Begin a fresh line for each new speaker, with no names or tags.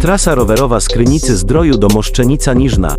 Trasa rowerowa z Krynicy Zdroju do Moszczenica Niżna.